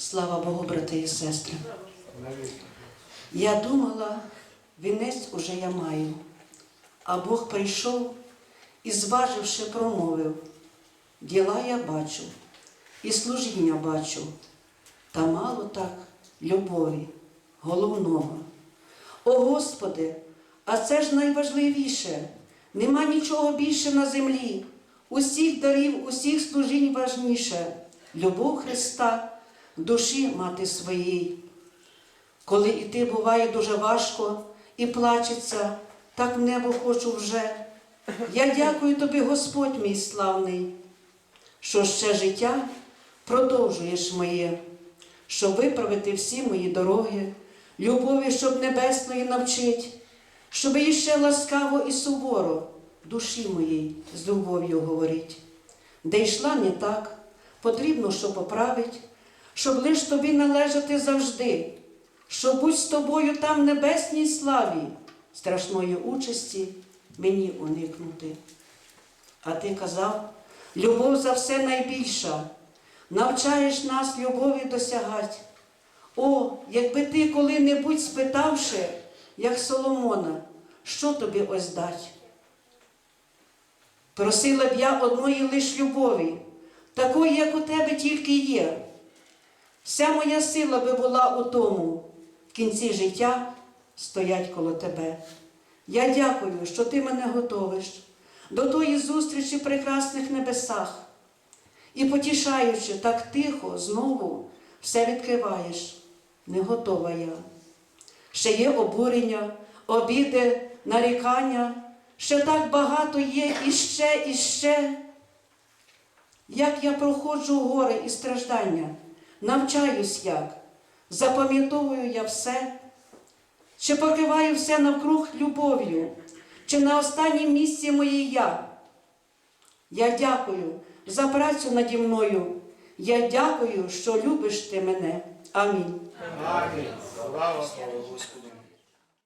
Слава Богу, брати і сестри. Я думала, вінець уже я маю, а Бог прийшов і, зваживши, промовив, діла я бачу, і служіння бачу, та мало так любові, головного. О Господи, а це ж найважливіше. Нема нічого більше на землі. Усіх дарів, усіх служінь важніше. Любов Христа душі мати своїй. Коли іти буває дуже важко і плачеться, так в небо хочу вже. Я дякую тобі, Господь мій славний, що ще життя продовжуєш моє, щоб виправити всі мої дороги, любові, щоб небесної навчить, щоб іще ласкаво і суворо душі моїй з любов'ю говорить. Де йшла не так, потрібно, що поправить, щоб лиш тобі належати завжди, щоб будь з тобою там в небесній славі, страшної участі мені уникнути. А ти казав, любов за все найбільша, навчаєш нас любові досягать. О, якби ти коли-небудь спитавши, як Соломона, що тобі ось дать? Просила б я одної лиш любові, такої, як у тебе тільки є. Вся моя сила би була у тому, в кінці життя стоять коло тебе. Я дякую, що ти мене готовиш до тої зустрічі в прекрасних небесах. І потішаючи так тихо, знову все відкриваєш. Не готова я. Ще є обурення, обіди, нарікання, ще так багато є іще, іще. Як я проходжу горе і страждання, навчаюсь як, запам'ятовую я все, чи покриваю все навкруг любов'ю, чи на останнім місці моє я. Я дякую за працю наді мною. Я дякую, що любиш ти мене. Амінь. Амінь. Слава Господу.